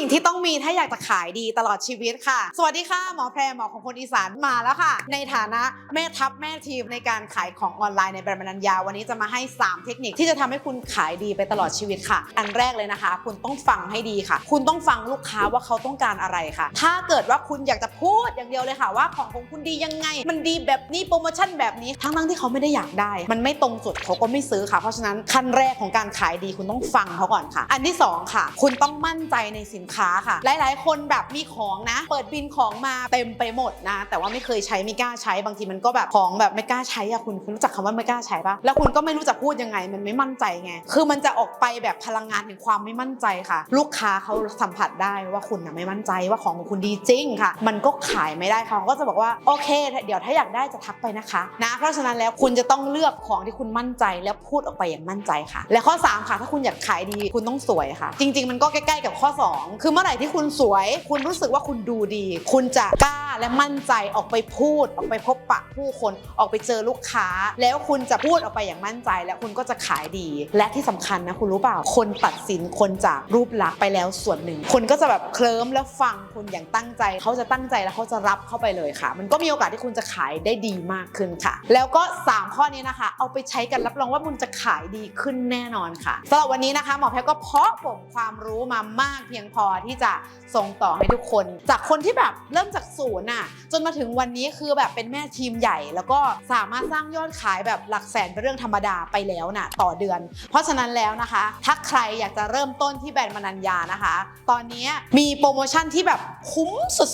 สิ่งที่ต้องมีถ้าอยากจะขายดีตลอดชีวิตค่ะ สวัสดีค่ะ หมอแพรหมอของคนอีสานมาแล้วค่ะ ในฐานะแม่ทัพแม่ทีมในการขายของออนไลน์ในแบรนด์มนัญญาวันนี้จะมาให้ 3 เทคนิคที่จะทำให้คุณขายดีไปตลอดชีวิตค่ะ อันแรกเลยนะคะ คุณต้องฟังให้ดีค่ะ คุณต้องฟังลูกค้าว่าเขาต้องการอะไรค่ะ ถ้าเกิดว่าคุณอยากจะพูดอย่างเดียวเลยค่ะ ว่าของของคุณดียังไง มันดีแบบนี้โปรโมชั่นแบบนี้ทั้งทั้งๆที่เขาไม่ได้อยากได้ มันไม่ตรงจุดเขาก็ไม่ซื้อค่ะ เพราะฉะนั้นขั้นแรกของการขายดีคุณต้องฟังเขาก่อนค่ะ อันที่สองค่ะ คุณต้องมั่นใจในสินค้าค่ะ หลาย ๆ คนแบบมีของนะ เปิดบินของมาเต็มไปหมดนะ แต่ว่าไม่เคยใช้ไม่กล้าใช้บางทีมันก็แบบของแบบไม่กล้าใช้อะคุณคุณรู้จักคำว่าไม่กล้าใช้ปะแล้วคุณก็ไม่รู้จะพูดยังไงมันไม่มั่นใจไงคือมันจะออกไปแบบพลังงานแห่งความไม่มั่นใจค่ะ ลูกค้าเขาสัมผัสได้ว่าคุณน่ะไม่มั่นใจว่าของของคุณดีจริงค่ะ มันก็ขายไม่ได้เขาก็จะบอกว่าโอเค เดี๋ยวถ้าอยากได้จะทักไปนะคะนะเพราะฉะนั้นแล้วคุณจะต้องเลือกของที่คุณมั่นใจแล้วพูดออกไปอย่างมั่นใจค่ะ และข้อสามค่ะ ถ้าคุณอยากขายดีคุณต้องสวยค่ะ จริง ๆ มันก็ใกล้ๆกับข้อสองคือเมื่อไหร่ที่คุณสวย คุณรู้สึกว่าคุณดูดี คุณจะกล้าและมั่นใจออกไปพูด ออกไปพบปะผู้คนออกไปเจอลูกค้า แล้วคุณจะพูดออกไปอย่างมั่นใจ แล้วคุณก็จะขายดี และที่สำคัญนะคุณรู้เปล่า คนตัดสินคนจากรูปลักษณ์ไปแล้วส่วนหนึ่ง คนก็จะแบบเคลิ้มแล้วฟังคุณอย่างตั้งใจ เขาจะตั้งใจแล้วเขาจะรับเข้าไปเลยค่ะ มันก็มีโอกาสที่คุณจะขายได้ดีมากขึ้นค่ะ แล้วก็ 3 ข้อนี้นะคะ เอาไปใช้กันรับรองว่าคุณจะขายดีขึ้นแน่นอนค่ะสำหรับวันนี้นะคะหมอแพทย์ก็เพาะบ่มความรู้มามากเพียงพอที่จะส่งต่อให้ทุกคน จากคนที่แบบเริ่มจากศูนย์น่ะจนมาถึงวันนี้คือแบบเป็นแม่ทีมใหญ่ แล้วก็สามารถสร้างยอดขายแบบหลักแสนเป็นเรื่องธรรมดาไปแล้วน่ะต่อเดือน เพราะฉะนั้นแล้วนะคะ ถ้าใครอยากจะเริ่มต้นที่แบรนด์มนัญญานะคะ ตอนนี้มีโปรโมชั่นที่แบบคุ้ม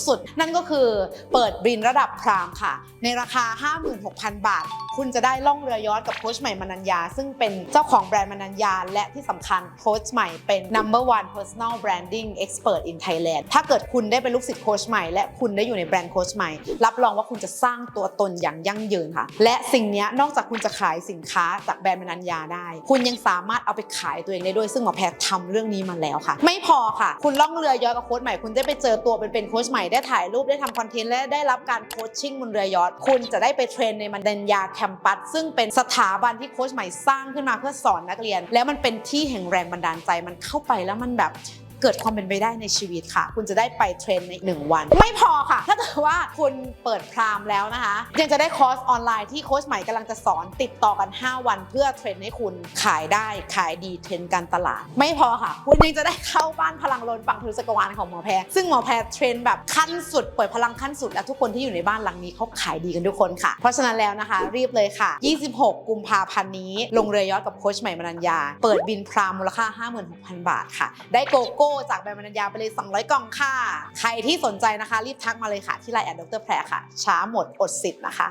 สุดๆ นั่นก็คือเปิดบินระดับพรามค่ะ ในราคา 56,000 บาท คุณจะได้ล่องเรือยอชต์กับโค้ชใหม่มนัญญา ซึ่งเป็นเจ้าของแบรนด์มนัญญา และที่สำคัญโค้ชใหม่เป็น number one personal branding expert in Thailand ถ้าเกิดคุณได้เป็นลูกศิษย์โค้ชใหม่และคุณได้อยู่ในแบรนด์โค้ชใหม่ รับรองว่าคุณจะสร้างตัวตนอย่างยั่งยืนค่ะ และสิ่งนี้นอกจากคุณจะขายสินค้าจากแบรนด์มนัญญาได้ คุณยังสามารถเอาไปขายตัวเองได้ด้วย ซึ่งหมอแพทย์ทำเรื่องนี้มาแล้วค่ะ ไม่พอค่ะ คุณล่องเรือยอชต์กับโค้ชใหม่ คุณได้ไปเจอตัวเป็นๆโค้ชใหม่ได้ถ่ายรูปได้ทำคอนเทนต์และได้รับการโคชชิ่งบนเรือยอชต์คุณจะได้ไปเทรนในมนัญญาแคมปัส ซึ่งเป็นสถาบันที่โค้ชใหม่สร้างขึ้นมาเพื่อสอนนักเรียน แล้วมันเป็นที่แห่งแรงบันดาลใจมันเข้าไปแล้วมันแบบ เกิดความเป็นไปได้ในชีวิตค่ะ คุณจะได้ไปเทรนใน 1 วัน ไม่พอค่ะ ถ้าเกิดว่าคุณเปิดพรามแล้วนะคะ ยังจะได้คอร์สออนไลน์ที่โค้ชใหม่กำลังจะสอนติดต่อกัน 5 วันเพื่อเทรนให้คุณขายได้ขายดีเทรนการตลาด ไม่พอค่ะ คุณยังจะได้เข้าบ้านพลังล้นปังทะลุจักวาลของหมอแพรซึ่งหมอแพรเทรนแบบขั้นสุด เปิดพลังขั้นสุดและทุกคนที่อยู่ในบ้านหลังนี้เขาขายดีกันทุกคนค่ะ เพราะฉะนั้นแล้วนะคะ รีบเลยค่ะ 26 กุมภาพันธ์นี้ ลงเรือยอชต์กับโค้ชใหม่มนัญญา เปิดบินพรามมูลค่า 56,000 บาทค่ะ ได้โกโก้จากแบรนด์มนัญญาไปเลย 200 กล่องค่ะ ใครที่สนใจนะคะ รีบทักมาเลยค่ะ ที่ไลน์แอดดรแพรค่ะ ช้าหมดอดสิทธิ์นะคะ